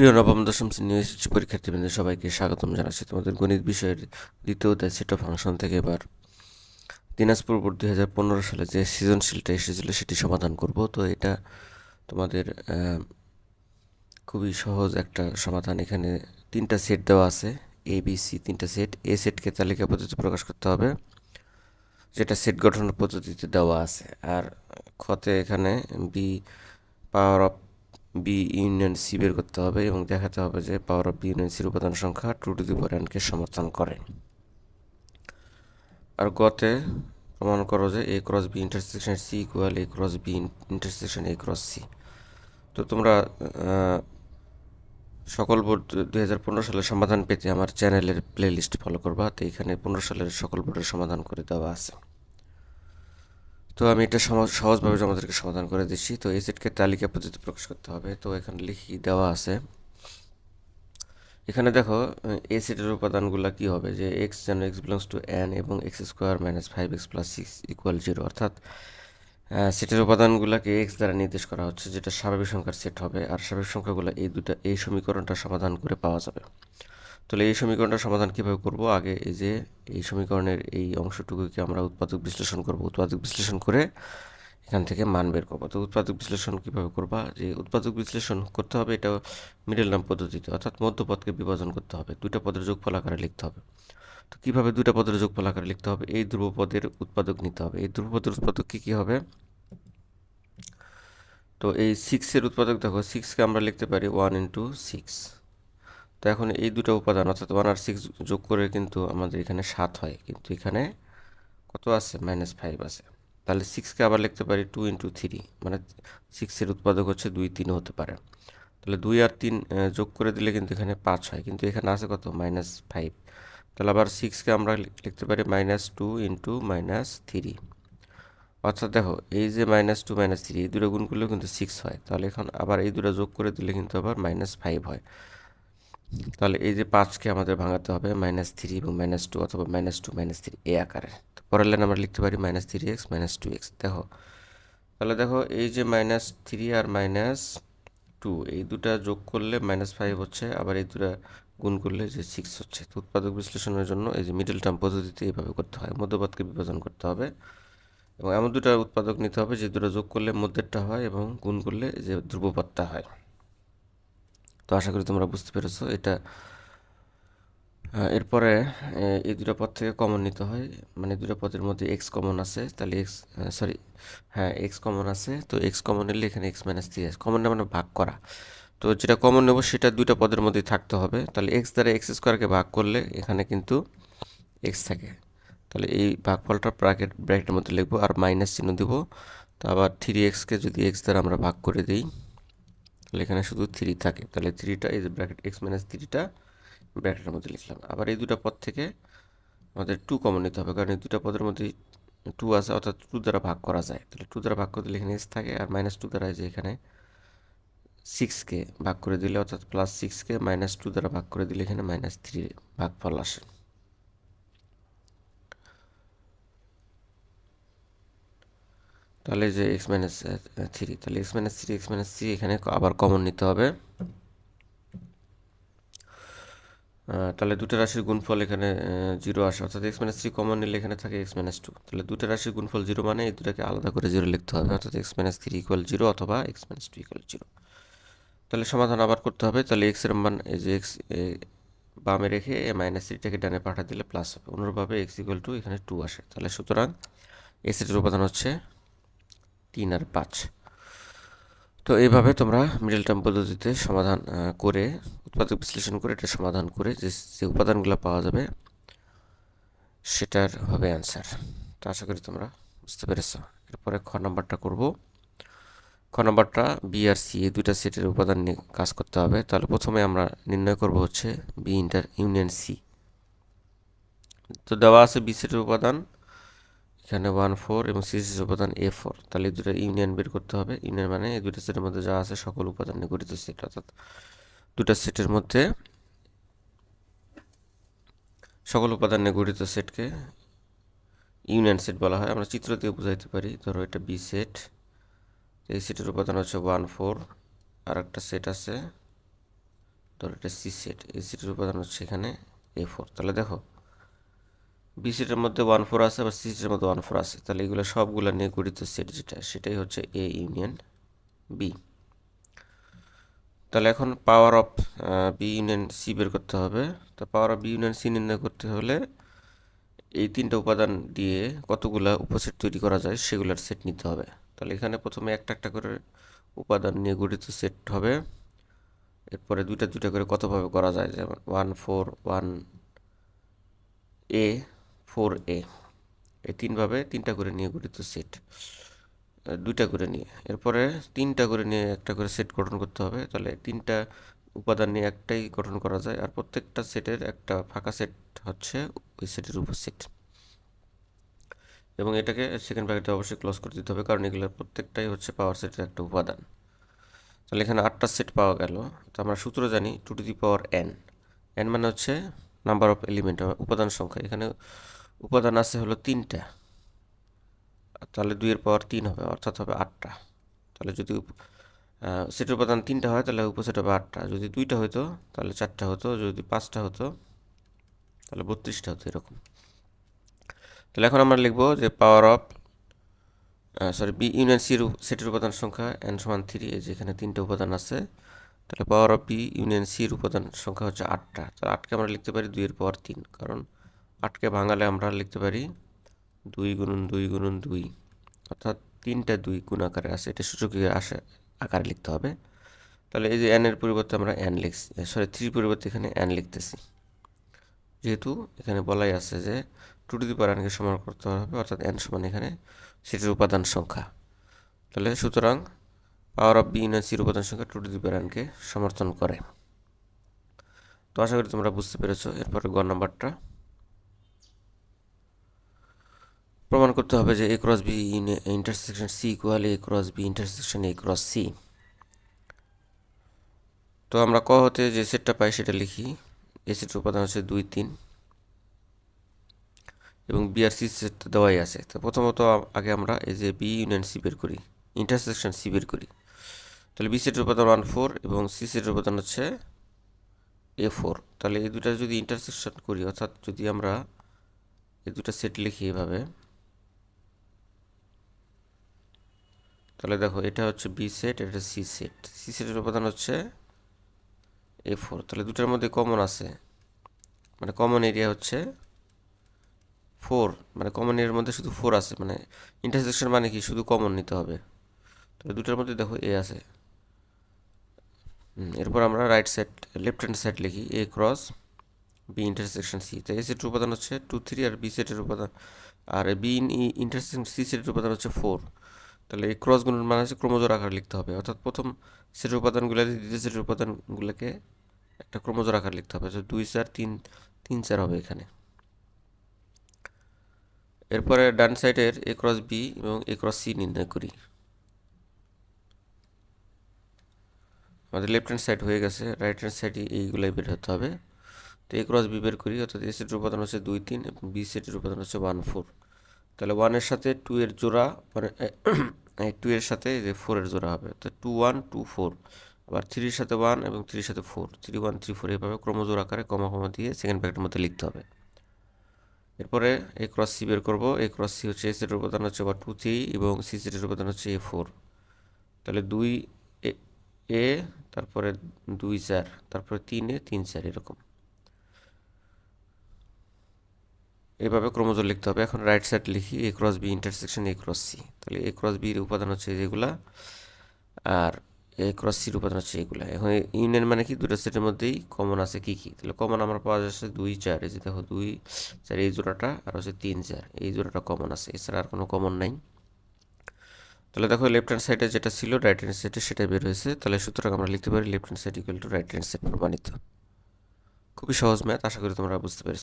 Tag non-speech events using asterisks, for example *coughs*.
প্রিয় নবম, দশম শ্রেণির পরীক্ষার্থীবৃন্দ সবাইকে স্বাগতম জানাচ্ছি তোমাদের গণিত বিষয়ের দ্বিতীয় অধ্যায় সেট ফাংশন থেকে এবার। দিনাজপুর বোর্ড হাজার পনেরো সালে যে সৃজনশীলটা এসেছিল সেটি সমাধান করব। তো এটা তোমাদের খুবই সহজ একটা সমাধান। এখানে তিনটা সেট দেওয়া আছে এ বি সি তিনটা সেট। এ সেটকে তালিকা পদ্ধতি প্রকাশ করতে হবে, যেটা সেট গঠনের পদ্ধতিতে দেওয়া আছে। আর খতে এখানে B power of B union C বের করতে হবে এবং দেখাতে হবে যে পাওয়ার অফ বি ইউনিয়ন সির উপাদান সংখ্যা টু টু দি পাওয়ার এনকে সমর্থন করে। আর গতে প্রমাণ করো যে A cross B intersection C equal A cross B intersection A cross C. তো তোমরা সকল বোর্ড দুই হাজার পনেরো সালের সমাধান পেতে আমার চ্যানেলের প্লে লিস্ট ফলো করবা। তো এখানে পনেরো সালের সকল বোর্ডের সমাধান করে দেওয়া আছে। তো আমি এটা সহজভাবে আমাদেরকে সমাধান করে দিচ্ছি। তো এই সেটকে তালিকা পদ্ধতি প্রকাশ করতে হবে। তো এখানে লিখি, দেওয়া আছে। এখানে দেখো, এ সেটের উপাদানগুলো কি হবে? যে এক্স যেন এক্স বিলংস টু এন এবং x square minus five x plus six equal zero অর্থাৎ সেটের উপাদানগুলোকে এক্স দ্বারা নির্দেশ করা হচ্ছে, যেটা স্বাভাবিক সংখ্যার সেট হবে। আর স্বাভাবিক সংখ্যাগুলো এই দুটা, এই সমীকরণটা সমাধান করে পাওয়া যাবে। তাহলে এই সমীকরণটা সমাধান কীভাবে করব? আগে এই যে, এই সমীকরণের এই অংশটুকুকে আমরা উৎপাদক বিশ্লেষণ করব। উৎপাদক বিশ্লেষণ করে এখান থেকে মান বের করব। তো উৎপাদক বিশ্লেষণ কীভাবে করবা? যে উৎপাদক বিশ্লেষণ করতে হবে, এটা মিডল নাম পদ্ধতিতে, অর্থাৎ মধ্যপদকে বিভাজন করতে হবে। দুইটা পদের যোগফল আকারে লিখতে হবে। তো কীভাবে দুইটা পদের যোগফল আকারে লিখতে হবে? এই ধ্রুবপদের উৎপাদক নিতে হবে। এই ধ্রুবপদের উৎপাদক কী কী হবে? তো এই সিক্সের উৎপাদক, দেখো সিক্সকে আমরা লিখতে পারি ওয়ান ইন্টু সিক্স তো এখন এই দুটো উপাদান, অর্থাৎ ওয়ান আর সিক্স যোগ করে কিন্তু আমাদের এখানে সাত হয়। কিন্তু এখানে কত আছে? মাইনাস ফাইভ আছে। তাহলে সিক্সকে আবার লিখতে পারি টু ইন্টু থ্রি মানে সিক্সের উৎপাদক হচ্ছে দুই তিন হতে পারে। তাহলে দুই আর তিন যোগ করে দিলে কিন্তু এখানে পাঁচ হয়। কিন্তু এখানে আছে কত? মাইনাস ফাইভ তাহলে আবার সিক্সকে আমরা লিখতে পারি minus two into minus three অর্থাৎ দেখো, এই যে মাইনাস টু মাইনাস থ্রি এই দুটো গুণ করলেও কিন্তু সিক্স হয়। তাহলে এখন আবার এই দুটো যোগ করে দিলে কিন্তু আবার মাইনাস ফাইভ হয়। তাহলে এই যে পাঁচকে আমাদের ভাঙাতে হবে মাইনাস থ্রি এবং মাইনাস টু অথবা মাইনাস টু মাইনাস থ্রি এ আকারে। তো পরের লাইন আমরা লিখতে পারি minus three x minus two x দেখো, তাহলে দেখো এই যে মাইনাস থ্রি আর মাইনাস টু এই দুটা যোগ করলে মাইনাস ফাইভ হচ্ছে, আবার এই দুটা গুণ করলে যে সিক্স হচ্ছে। তো উৎপাদক বিশ্লেষণের জন্য এই যে মিডল টার্ম পদ্ধতিতে এইভাবে করতে হয় মধ্যপদকে বিভাজন করতে হবে এবং এমন দুটো উৎপাদক নিতে হবে যে দুটো যোগ করলে মধ্যেরটা হয় এবং গুণ করলে যে ধ্রুবপদটা হয়। তো আশা করি তোমরা বুঝতে পেরেছ, এটা এরপরে এই দুটো পদ থেকে কমন নিতে হয় মানে দুটো পদের মধ্যে এক্স কমন আছে, তাহলে এক্স সরি হ্যাঁ এক্স কমন আছে, তো এক্স কমন নিলে এখানে এক্স মাইনাস থ্রি আছে কমন মানে ভাগ করা, তো যেটা কমন নেব সেটা দুইটা পদের মধ্যেই থাকতে হবে, তাহলে এক্স দ্বারা এক্স স্কোয়ারকে ভাগ করলে এখানে কিন্তু এক্স থাকে, তাহলে এই ভাগফলটা ব্র্যাকেট ব্র্যাকেটের মধ্যে লিখব, আর মাইনাস চিহ্ন দেবো, তো আবার থ্রি এক্সকে যদি এক্স দ্বারা আমরা ভাগ করে দিই তাহলে এখানে শুধু থ্রি থাকে। তাহলে থ্রিটা এই যে ব্র্যাকেট এক্স মাইনাস থ্রিটা ব্র্যাকেটের মধ্যে লিখলাম। আবার এই দুটো পদ থেকে আমাদের টু কমন নিতে হবে, কারণ এই দুটো পদের মধ্যে টু আছে, অর্থাৎ টু দ্বারা ভাগ করা যায়। তাহলে টু দ্বারা ভাগ করে দিলে এখানে এস থাকে, আর মাইনাস টু দ্বারা যে এখানে সিক্সকে ভাগ করে দিলে, অর্থাৎ প্লাস সিক্সকে মাইনাস টু দ্বারা ভাগ করে দিলে এখানে মাইনাস থ্রি ভাগফল আসে। তাহলে যে এক্স মাইনাস থ্রি তাহলে x minus three x minus three এখানে আবার কমন নিতে হবে। তাহলে দুটো রাশির গুণফল এখানে জিরো আসে। অর্থাৎ এক্স মাইনাস থ্রি কমন নিলে এখানে থাকে এক্স মাইনাস টু তাহলে দুটো রাশির গুণফল জিরো মানে এই দুটাকে আলাদা করে জিরো লিখতে হবে। অর্থাৎ x minus three equal zero অথবা x minus two equal zero তাহলে সমাধান আবার করতে হবে। তাহলে এক্সের মান, এই যে এক্স বামে রেখে এ মাইনাস থ্রিটাকে ডানে পাঠা দিলে প্লাস হবে। অনুরূপভাবে এক্স ইকুয়াল টু এখানে টু আসে। তাহলে সুতরাং এ সেটের উপাদান হচ্ছে তিন আর পাঁচ। তো এইভাবে তোমরা মিডল টার্ম পদ্ধতিতে সমাধান করে, উৎপাদক বিশ্লেষণ করে, এটা সমাধান করে যে যে উপাদানগুলো পাওয়া যাবে, সেটার হবে অ্যান্সার তো আশা করি তোমরা বুঝতে পেরেছ। এরপরে খ নাম্বারটা করব। খ নাম্বারটা বি আর সি এই দুইটা সেটের উপাদান নিয়ে কাজ করতে হবে। তাহলে প্রথমে আমরা নির্ণয় করব হচ্ছে বি ইন্টার ইউনিয়ন সি তো দেওয়া আছে বি সেটের উপাদান। এখানে ওয়ান ফোর এবং সি সেটের উপাদান এ ফোর তাহলে দুটো ইউনিয়ন বের করতে হবে। ইউনিয়ন মানে এই দুটো সেটের মধ্যে যা আছে সকল উপাদান নিয়ে গঠিত সেট অর্থাৎ দুটো সেটের মধ্যে সকল উপাদান নিয়ে গঠিত সেটকে ইউনিয়ন সেট বলা হয়। আমরা চিত্র দিয়ে বুঝাইতে পারি। ধরো এটা বি সেট এই সেটের উপাদান হচ্ছে ওয়ান ফোর আর একটা সেট আছে। ধরো এটা সি সেট এই সেটের উপাদান হচ্ছে এখানে এ ফোর তাহলে দেখো বি সেটের মধ্যে ওয়ান ফোর আছে আবার সি সেটের মধ্যে ওয়ান ফোর আছে। তাহলে এগুলো সবগুলো নিয়ে গঠিত সেট যেটা, সেটাই হচ্ছে এ ইউনিয়ন বি তাহলে এখন power of B union C বের করতে হবে। তো power of B union C নির্ণয় করতে হলে এই তিনটা উপাদান দিয়ে কতগুলা উপসেট তৈরি করা যায় সেগুলোর সেট নিতে হবে। তাহলে এখানে প্রথমে একটা একটা করে উপাদান নিয়ে গঠিত সেট হবে। এরপরে দুইটা দুইটা করে কতভাবে করা যায়? যেমন one four one A four A. এই তিনভাবে তিনটা করে নিয়ে গঠিত সেট দুইটা করে নিয়ে। এরপরে তিনটা করে নিয়ে একটা করে সেট গঠন করতে হবে। তাহলে তিনটা উপাদান নিয়ে একটাই গঠন করা যায়। আর প্রত্যেকটা সেটের একটা ফাঁকা সেট হচ্ছে ওই সেটের উপসেট এবং এটাকে সেকেন্ড ব্র্যাকেটে অবশ্যই ক্লোজ করে দিতে হবে, কারণ এগুলোর প্রত্যেকটাই হচ্ছে পাওয়ার সেটের একটা উপাদান। তাহলে এখানে আটটা সেট পাওয়া গেল। তো আমরা সূত্র জানি two to the power n n মানে হচ্ছে নাম্বার অফ এলিমেন্ট উপাদান সংখ্যা। এখানে উপাদান আছে হলো তিনটা। তাহলে দুইয়ের পাওয়ার তিন হবে, অর্থাৎ হবে আটটা। তাহলে যদি সেটের উপাদান তিনটা হয়, তাহলে উপসেট হবে আটটা। যদি দুইটা হতো তাহলে চারটা হতো। যদি পাঁচটা হতো, তাহলে বত্রিশটা হতো, এরকম। তাহলে এখন আমরা লিখব যে power of sorry B union সির সেটের উপাদান সংখ্যা এন সমান থ্রি এই যে এখানে তিনটা উপাদান আছে। তাহলে পাওয়ার অফ বি ইউনিয়ন সির উপাদান সংখ্যা হচ্ছে আটটা। তাহলে আটকে আমরা লিখতে পারি দুইয়ের পাওয়ার তিন, কারণ আটকে ভাঙালে আমরা লিখতে পারি দুই গুণন দুই গুণন দুই, অর্থাৎ তিনটা দুই গুণ আকারে আসে, এটা সূচকীয় আসে, আকারে লিখতে হবে। তাহলে এই যে এনের পরিবর্তে আমরা এন লিখছি সরি থ্রির পরিবর্তে এখানে এন লিখতেছি। যেহেতু এখানে বলাই আছে যে টু টু দি পাওয়ার এনকে সমান করতে হবে, অর্থাৎ এন সমান এখানে সেটির উপাদান সংখ্যা। তাহলে সুতরাং পাওয়ার অফ বি ইউনিয়ন সির উপাদান সংখ্যা টু টু দি সমর্থন করে। তো আশা করি তোমরা বুঝতে পেরেছ, এরপরে গ নাম্বারটা। প্রমাণ করতে হবে যে A cross B intersection C equal A cross B intersection A cross C. তো আমরা ক হতে যে সেটটা পাই সেটা লিখি। এ সেটের উপাদান হচ্ছে দুই, তিন এবং বি আর সি সেটটা দেওয়াই আছে। তো প্রথমত আগে আমরা এই যে বি ইউনিয়ন সি বের করি, ইন্টারসেকশন সি বের করি। তাহলে বি সেটের উপাদান ওয়ান ফোর এবং সি সেটের উপাদান হচ্ছে এ ফোর তাহলে এই দুটা যদি ইন্টারসেকশন করি, অর্থাৎ যদি আমরা এই দুটা সেট লিখি এভাবে, তাহলে দেখো এটা হচ্ছে বি সেট এটা সি সেট সি সেটের উপাদান হচ্ছে এ ফোর তাহলে দুটার মধ্যে কমন আছে মানে কমন এরিয়া হচ্ছে ফোর মানে কমন এরিয়ার মধ্যে শুধু ফোর আছে মানে ইন্টারসেকশন মানে কি? শুধু কমন নিতে হবে। তাহলে দুটার মধ্যে দেখো এ আছে। এরপর আমরা right side left hand side লিখি A cross B intersection C তো এ সেটের উপাদান হচ্ছে টু থ্রি আর বি সেটের উপাদান। আর বি ইন ইন্টারসেকশন সি সেটের উপাদান হচ্ছে ফোর তাহলে এই ক্রসগুলোর মানে হচ্ছে ক্রমজোর আকার লিখতে হবে। অর্থাৎ প্রথম সেটের উপাদানগুলো দ্বিতীয় সেটের উপাদানগুলোকে একটা ক্রমজোর আকার লিখতে হবে। তো দুই চার, তিন তিন চার হবে এখানে। এরপরে ডান সাইডের এ ক্রস বি এবং এ ক্রস সি নির্ণয় করি। আমাদের লেফট হ্যান্ড সাইড হয়ে গেছে রাইট হ্যান্ড সাইডে এইগুলাই বের হতে হবে। তো এ ক্রস বি বের করি, অর্থাৎ এ সেটের উপাদান হচ্ছে দুই তিন এবং বি সেটের উপাদান হচ্ছে ওয়ান ফোর তাহলে ওয়ানের সাথে টু এর জোড়া মানে *coughs* টু এর সাথে যে ফোরের জোড়া হবে, তো টু ওয়ান টু ফোর আবার থ্রির সাথে ওয়ান এবং থ্রির সাথে four three one three four এভাবে ক্রমজোর আকারে কমা কমা দিয়ে সেকেন্ড ব্র্যাকেটের মধ্যে লিখতে হবে। এরপরে এ ক্রস সি বের করব এ ক্রস সি হচ্ছে এ সেটের উপাদান হচ্ছে আবার টু থ্রি এবং সি সেটের উপাদান হচ্ছে এ ফোর তাহলে দুই এ তারপরে দুই চার, তারপরে তিনে তিন চার, এরকম। এইভাবে ক্রমজোর লিখতে হবে। এখন রাইট সাইড লিখি A cross B intersection A cross C তাহলে এ ক্রস বির উপাদান হচ্ছে যেগুলা, আর এ ক্রস সির উপাদান হচ্ছে এগুলা। এখন ইউনিয়ন মানে কি? দুটো সেটের মধ্যেই কমন আছে কি কি? তাহলে কমন আমরা পাওয়া যাচ্ছে দুই চার, এই যে দেখো দুই, চার, এই জোড়াটা, আর হচ্ছে তিন চার, এই জোড়াটা কমন আছে। এছাড়া আর কোনো কমন নাই। তাহলে দেখো লেফট হ্যান্ড সাইডে যেটা ছিল রাইট হ্যান্ড সাইডে সেটা বের হয়েছে। তাহলে সুতরাং আমরা লিখতে পারি left hand side equal to right hand side প্রমাণিত। খুবই সহজ ম্যাথ আশা করি তোমরা বুঝতে পেরেছ।